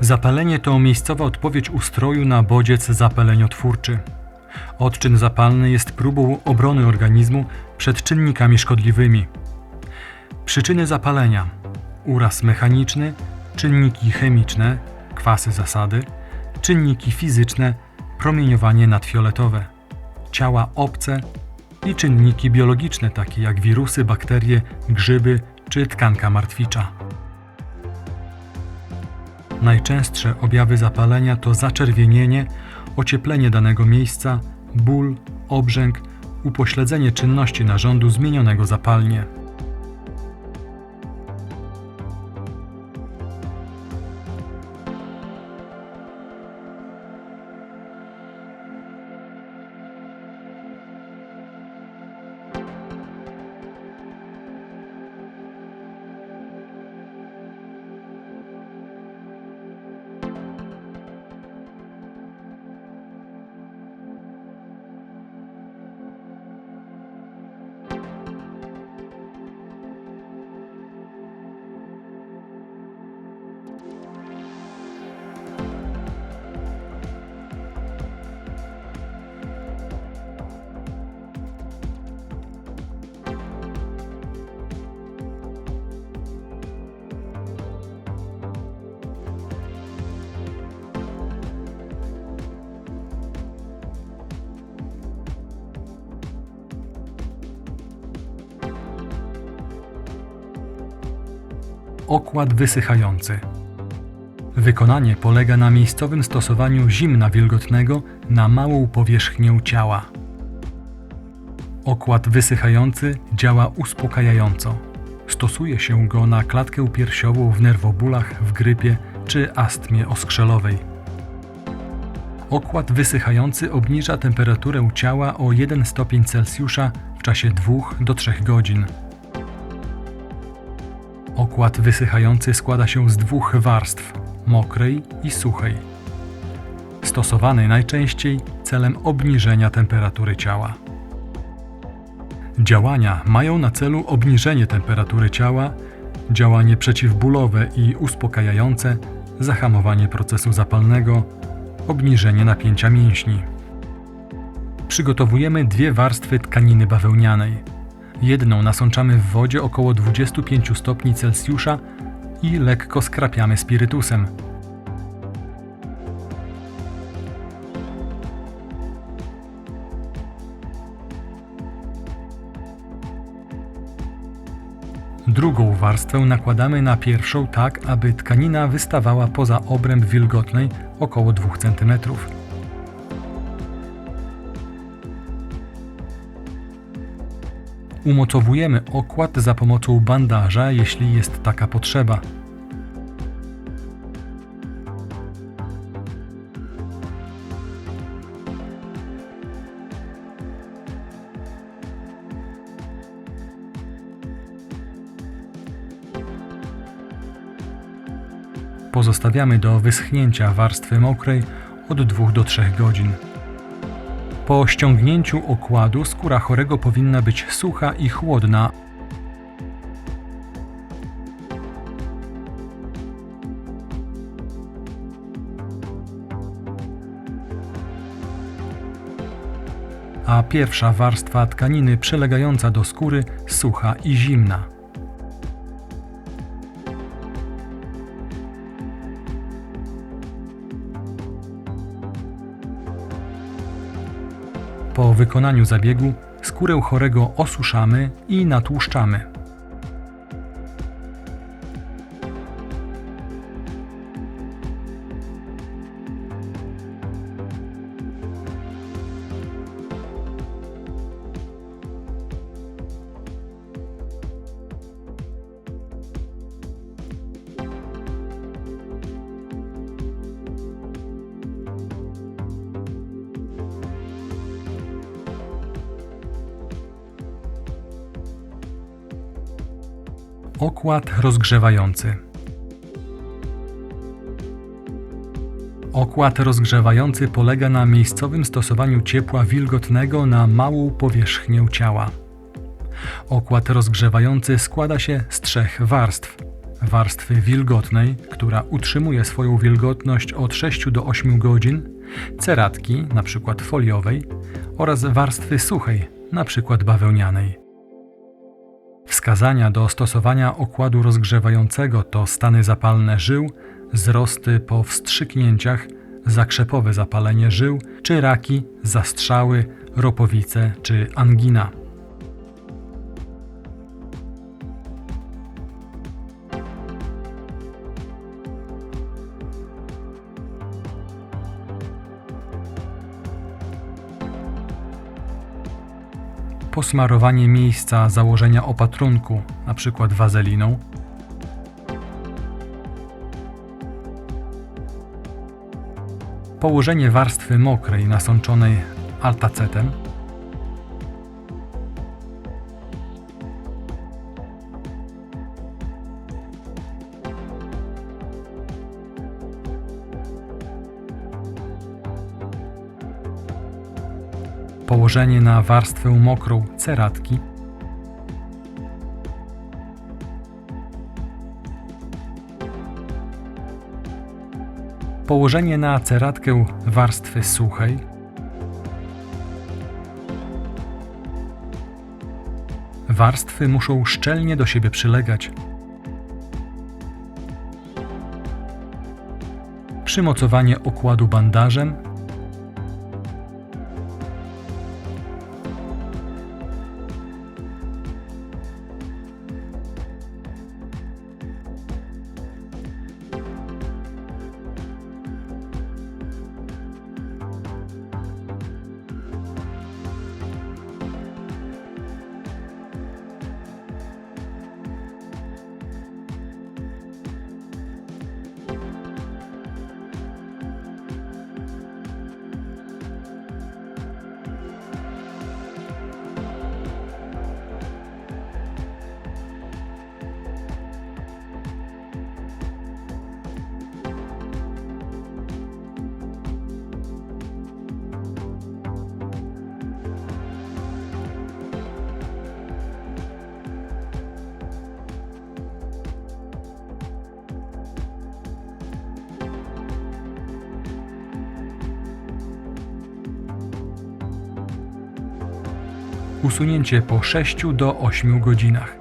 Zapalenie to miejscowa odpowiedź ustroju na bodziec zapaleniotwórczy. Odczyn zapalny jest próbą obrony organizmu przed czynnikami szkodliwymi. Przyczyny zapalenia: uraz mechaniczny, czynniki chemiczne, kwasy zasady, czynniki fizyczne, promieniowanie nadfioletowe, ciała obce i czynniki biologiczne takie jak wirusy, bakterie, grzyby czy tkanka martwicza. Najczęstsze objawy zapalenia to zaczerwienienie, ocieplenie danego miejsca, ból, obrzęk, upośledzenie czynności narządu zmienionego zapalnie. Okład wysychający. Wykonanie polega na miejscowym stosowaniu zimna wilgotnego na małą powierzchnię ciała. Okład wysychający działa uspokajająco. Stosuje się go na klatkę piersiową w nerwobólach, w grypie czy astmie oskrzelowej. Okład wysychający obniża temperaturę ciała o 1 stopień Celsjusza w czasie 2 do 3 godzin. Okład wysychający składa się z dwóch warstw mokrej i suchej. Stosowany najczęściej celem obniżenia temperatury ciała. Działania mają na celu obniżenie temperatury ciała, działanie przeciwbólowe i uspokajające, zahamowanie procesu zapalnego, obniżenie napięcia mięśni. Przygotowujemy dwie warstwy tkaniny bawełnianej. Jedną nasączamy w wodzie około 25 stopni Celsjusza i lekko skrapiamy spirytusem. Drugą warstwę nakładamy na pierwszą tak, aby tkanina wystawała poza obręb wilgotnej około 2 cm. Umocowujemy okład za pomocą bandaża, jeśli jest taka potrzeba. Pozostawiamy do wyschnięcia warstwy mokrej od 2 do 3 godzin. Po ściągnięciu okładu skóra chorego powinna być sucha i chłodna. A pierwsza warstwa tkaniny przylegająca do skóry sucha i zimna. Po wykonaniu zabiegu skórę chorego osuszamy i natłuszczamy. Okład rozgrzewający. Okład rozgrzewający polega na miejscowym stosowaniu ciepła wilgotnego na małą powierzchnię ciała. Okład rozgrzewający składa się z trzech warstw: warstwy wilgotnej, która utrzymuje swoją wilgotność od 6 do 8 godzin, ceratki, np. foliowej, oraz warstwy suchej, np. bawełnianej. Wskazania do stosowania okładu rozgrzewającego to stany zapalne żył, wzrosty po wstrzyknięciach, zakrzepowe zapalenie żył, czy raki, zastrzały, ropowice czy angina. Posmarowanie miejsca założenia opatrunku, np. wazeliną, położenie warstwy mokrej nasączonej altacetem, położenie na warstwę mokrą ceratki, położenie na ceratkę warstwy suchej, warstwy muszą szczelnie do siebie przylegać. Przymocowanie okładu bandażem usunięcie po 6 do 8 godzinach.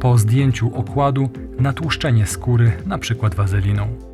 Po zdjęciu okładu natłuszczenie skóry, np. wazeliną.